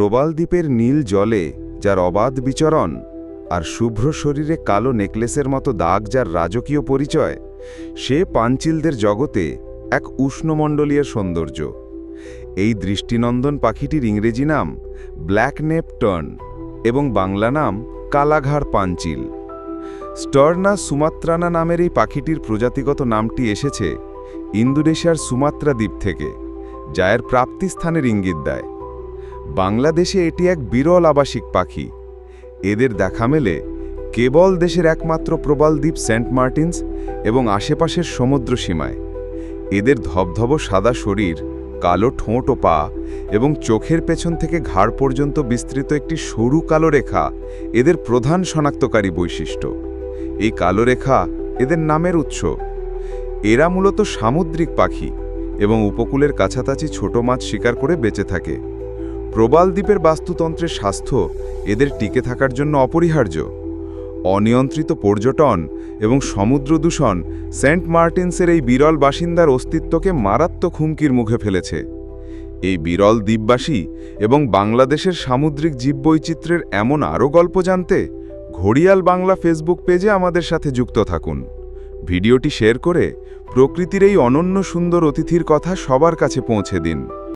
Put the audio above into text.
প্রবাল দ্বীপের নীল জলে, যার অবাধ বিচরণ, আর শুভ্র শরীরে কালো নেকলেসের মতো দাগ যার রাজকীয় পরিচয়, সে পাঞ্চিলদের জগতে এক উষ্ণমণ্ডলীয় সৌন্দর্য। এই দৃষ্টিনন্দন পাখিটির ইংরেজি নাম ব্ল্যাক নেপ নেপটন এবং বাংলা নাম কালাঘাড় পাঞ্চিল। স্টর্না সুমাত্রানা নামের এই পাখিটির প্রজাতিগত নামটি এসেছে ইন্দোনেশিয়ার সুমাত্রা দ্বীপ থেকে, যা এর প্রাপ্তিস্থানের ইঙ্গিত দেয়। বাংলাদেশে এটি এক বিরল আবাসিক পাখি। এদের দেখা মেলে কেবল দেশের একমাত্র প্রবাল দ্বীপ সেন্ট মার্টিনস এবং আশেপাশের সমুদ্র সীমায়। এদের ধবধব সাদা শরীর, কালো ঠোঁট ও পা এবং চোখের পেছন থেকে ঘাড় পর্যন্ত বিস্তৃত একটি সরু কালো রেখা এদের প্রধান শনাক্তকারী বৈশিষ্ট্য। এই কালো রেখা এদের নামের উৎস। এরা মূলত সামুদ্রিক পাখি এবং উপকূলের কাছাকাছি ছোট মাছ শিকার করে বেঁচে থাকে। প্রবাল দ্বীপের বাস্তুতন্ত্রের স্বাস্থ্য এদের টিকে থাকার জন্য অপরিহার্য। অনিয়ন্ত্রিত পর্যটন এবং সমুদ্র দূষণ সেন্ট মার্টিনসের এই বিরল বাসিন্দার অস্তিত্বকে মারাত্মক হুমকির মুখে ফেলেছে। এই বিরল দ্বীপবাসী এবং বাংলাদেশের সামুদ্রিক জীববৈচিত্র্যের এমন আরও গল্প জানতে ঘড়িয়াল বাংলা ফেসবুক পেজে আমাদের সাথে যুক্ত থাকুন। ভিডিওটি শেয়ার করে প্রকৃতির এই অনন্য সুন্দর অতিথির কথা সবার কাছে পৌঁছে দিন।